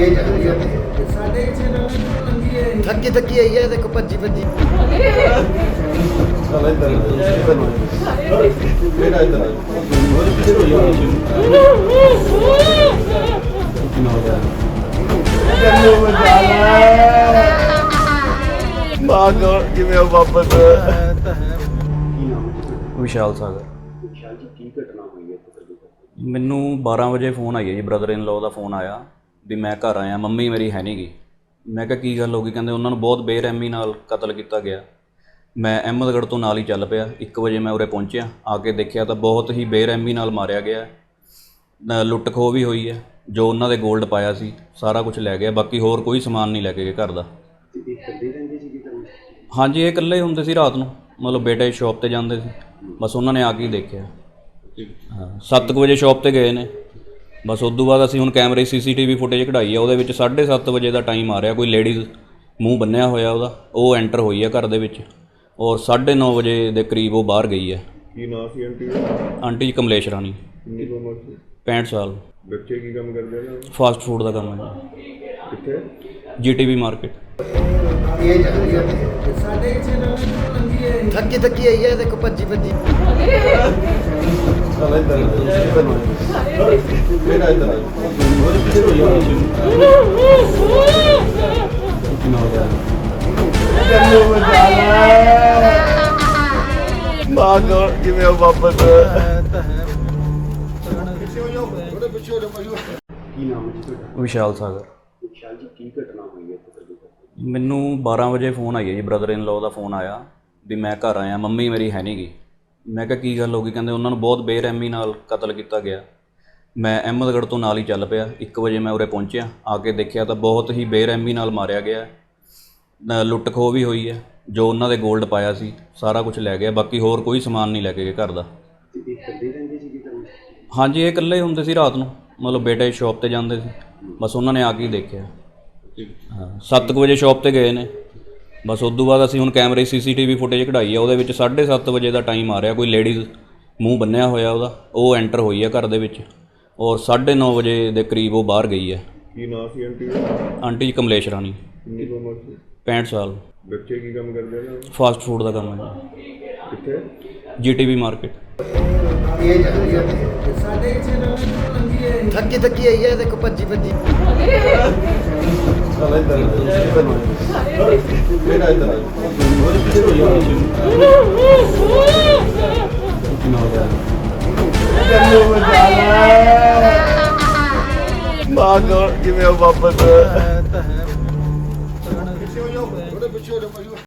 ਇਹ ਜਾਂਦੀ ਹੈ ਸਾਡੇ ਚੈਨਲ ਨੂੰ ਲੰਗੀ ਹੈ ਥੱਕੀ ਥੱਕੀ ਆਈ ਹੈ ਦੇਖੋ ਭੱਜੀ ਭੱਜੀ। ਚੱਲ ਇੱਧਰ ਇੱਧਰ ਨੂੰ ਮੇਰਾ ਇੱਧਰ ਹੋਰ ਪਿੱਛੇ ਹੋ ਜਾ ਕਿੰਨਾ ਹੋ? ਗਿਆ ਜੰਨੂ ਮਜਾਲਾ ਮਾਗੋ ਕਿਵੇਂ ਹੋ ਵਾਪਸ ਵਿਸ਼ਾਲ ਸਾਗਰ ਮੈਨੂੰ 12 ਵਜੇ ਫੋਨ ਆਈ ਹੈ ਜੀ ਬ੍ਰਦਰ ਇਨ ਲਾਅ ਦਾ ਫੋਨ ਆਇਆ। ਵੀ ਮੈਂ ਘਰ ਆਇਆ, ਮੰਮੀ ਮੇਰੀ ਹੈ ਨਹੀਂ ਨਹੀਂਗੀ ਮੈਂ ਕਿਹਾ, ਕੀ ਗੱਲ ਹੋ ਗਈ? ਕਹਿੰਦੇ ਉਹਨਾਂ ਨੂੰ ਬਹੁਤ ਬੇਰਹਿਮੀ ਨਾਲ ਕਤਲ ਕੀਤਾ ਗਿਆ। ਮੈਂ ਅਹਿਮਦਗੜ੍ਹ ਤੋਂ ਨਾਲ ਹੀ ਚੱਲ ਪਿਆ। 1 ਵਜੇ ਮੈਂ ਉਰੇ ਪਹੁੰਚਿਆ। ਆ ਕੇ ਦੇਖਿਆ ਤਾਂ ਬਹੁਤ ਹੀ ਬੇਰਹਿਮੀ ਨਾਲ ਮਾਰਿਆ ਗਿਆ। ਲੁੱਟ ਖੋਹ ਵੀ ਹੋਈ ਹੈ। ਜੋ ਉਹਨਾਂ ਦੇ 골ਡ ਪਾਇਆ ਸੀ, ਸਾਰਾ ਕੁਝ ਲੈ ਗਿਆ। ਬਾਕੀ ਹੋਰ ਕੋਈ ਸਮਾਨ ਨਹੀਂ ਲੈ ਕੇ ਗਏ ਘਰ ਦਾ। ਹਾਂਜੀ, ਇਹ ਇਕੱਲੇ ਹੁੰਦੇ ਸੀ ਰਾਤ ਨੂੰ। ਮਤਲਬ ਬੇਟੇ ਸ਼ਾਪ ਤੇ ਜਾਂਦੇ ਸੀ। ਬਸ ਉਹਨਾਂ ਨੇ ਆ ਕੇ ਹੀ ਦੇਖਿਆ। ਹਾਂ 7 ਵਜੇ ਸ਼ਾਪ ਤੇ ਗਏ ਨੇ। ਬਸ ਉਸ ਤੋਂ ਬਾਅਦ ਅਸੀਂ ਹੁਣ ਕੈਮਰੇ ਸੀਸੀਟੀਵੀ ਫੁਟੇਜ ਕਢਾਈ ਆ ਉਹਦੇ ਵਿੱਚ 7:30 ਵਜੇ ਦਾ ਟਾਈਮ ਆ ਰਿਹਾ ਕੋਈ ਲੇਡੀਜ਼ ਮੂੰਹ ਬੰਨਿਆ ਹੋਇਆ ਉਹਦਾ ਉਹ ਐਂਟਰ ਹੋਈ ਹੈ ਘਰ ਦੇ ਵਿੱਚ ਔਰ 9:30 ਵਜੇ ਦੇ ਕਰੀਬ ਉਹ ਬਾਹਰ ਗਈ ਹੈ ਕੀ ਨਾਂ ਸੀ ਆਂਟੀ ਦਾ? ਆਂਟੀ ਜੀ ਕਮਲੇਸ਼ ਰਾਣੀ। ਕਿੰਨੀ ਕੁ ਉਮਰ ਸੀ? 65 ਸਾਲ। ਬੱਚੇ ਕੀ ਕੰਮ ਕਰਦੇ ਨੇ ਫਾਸਟ ਫੂਡ ਦਾ ਕੰਮ ਹੈ ਕਿੱਥੇ? GTV market. ਇਹ ਜਾਂਦੀ ਹੈ ਸਾਡੇ ਚੈਨਲ ਨੂੰ ਲੰਗੀ ਹੈ ਥੱਕੀ ਥੱਕੀ ਆਈ ਹੈ ਦੇਖੋ ਭੱਜੀ ਭੱਜੀ। ਚੱਲ ਇੱਧਰ ਇੱਧਰ ਨੂੰ ਮੇਰਾ ਇੱਧਰ ਹੋਰ ਪਿੱਛੇ ਹੋ ਜਾ ਕਿੰਨਾ ਹੋ ਗਿਆ ਜੰਨੂ ਮਜਾਲਾ ਮਾਗੋ ਕਿਵੇਂ ਹੋ ਵਾਪਸ ਵਿਸ਼ਾਲ ਸਾਗਰ। ਮੈਨੂੰ 12 ਵਜੇ ਫੋਨ ਆਈ ਹੈ ਜੀ ਬ੍ਰਦਰ ਇਨ ਲਾਅ ਦਾ ਫੋਨ ਆਇਆ ਵੀ ਮੈਂ ਘਰ ਆਇਆ ਮੰਮੀ ਮੇਰੀ ਹੈ ਨਹੀਂਗੀ ਮੈਂ ਕਿਹਾ, ਕੀ ਗੱਲ ਹੋ ਗਈ? ਕਹਿੰਦੇ ਉਹਨਾਂ ਨੂੰ ਬਹੁਤ ਬੇਰਹਿਮੀ ਨਾਲ ਕਤਲ ਕੀਤਾ ਗਿਆ। ਮੈਂ ਅਹਿਮਦਗੜ੍ਹ ਤੋਂ ਨਾਲ ਹੀ ਚੱਲ ਪਿਆ। 1 ਵਜੇ ਮੈਂ ਉਰੇ ਪਹੁੰਚਿਆ। ਆ ਕੇ ਦੇਖਿਆ ਤਾਂ ਬਹੁਤ ਹੀ ਬੇਰਹਿਮੀ ਨਾਲ ਮਾਰਿਆ ਗਿਆ। ਲੁੱਟ ਖੋਹ ਵੀ ਹੋਈ ਹੈ। ਜੋ ਉਹਨਾਂ ਦੇ 골ਡ ਪਾਇਆ ਸੀ, ਸਾਰਾ ਕੁਝ ਲੈ ਗਿਆ। ਬਾਕੀ ਹੋਰ ਕੋਈ ਸਮਾਨ ਨਹੀਂ ਲੈ ਕੇ ਗਏ ਘਰ ਦਾ। ਹਾਂਜੀ, ਇਹ ਇਕੱਲੇ ਹੁੰਦੇ ਸੀ ਰਾਤ ਨੂੰ। ਮਤਲਬ ਬੇਟੇ ਸ਼ਾਪ ਤੇ ਜਾਂਦੇ ਸੀ। ਬਸ ਉਹਨਾਂ ਨੇ ਆ ਕੇ ਹੀ ਦੇਖਿਆ। ਹਾਂ 7 ਵਜੇ ਸ਼ਾਪ ਤੇ ਗਏ ਨੇ। ਬਸ ਉਸ ਤੋਂ ਬਾਅਦ ਅਸੀਂ ਹੁਣ ਕੈਮਰੇ ਸੀਸੀਟੀਵੀ ਫੁਟੇਜ ਕਢਾਈ ਆ ਉਹਦੇ ਵਿੱਚ 7:30 ਵਜੇ ਦਾ ਟਾਈਮ ਆ ਰਿਹਾ ਕੋਈ ਲੇਡੀਜ਼ ਮੂੰਹ ਬੰਨਿਆ ਹੋਇਆ ਉਹਦਾ ਉਹ ਐਂਟਰ ਹੋਈ ਹੈ ਘਰ ਦੇ ਵਿੱਚ ਔਰ 9:30 ਵਜੇ ਦੇ ਕਰੀਬ ਉਹ ਬਾਹਰ ਗਈ ਹੈ ਕੀ ਨਾਂ ਸੀ ਆਂਟੀ ਦਾ? ਆਂਟੀ ਜੀ ਕਮਲੇਸ਼ ਰਾਣੀ। ਕਿੰਨੀ ਕੁ ਉਮਰ ਸੀ? 65 ਸਾਲ। ਬੱਚੇ ਕੀ ਕੰਮ ਕਰਦੇ ਨੇ ਫਾਸਟ ਫੂਡ ਦਾ ਕੰਮ ਹੈ ਕਿੱਥੇ? ਜੀਟੀਵੀ ਮਾਰਕੀਟ ਇਹ ਜਾਂਦੀ ਹੈ ਸਾਡੇ ਚੈਨਲ ਨੂੰ ਲੰਗੀ ਹੈ ਥੱਕੀ ਥੱਕੀ ਆਈ ਹੈ ਦੇਖੋ ਭੱਜੀ ਭੱਜੀ। ਚੱਲ ਇੱਧਰ ਇੱਧਰ ਨੂੰ ਮੇਰਾ ਇੱਧਰ ਹੋਰ ਪਿੱਛੇ ਹੋ ਜਾ ਕਿੰਨਾ ਹੋ ਗਿਆ? ਜੰਨੂ ਮਜਾਲਾ ਮਾਗੋ ਕਿਵੇਂ ਹੋ। ਵਾਪਸ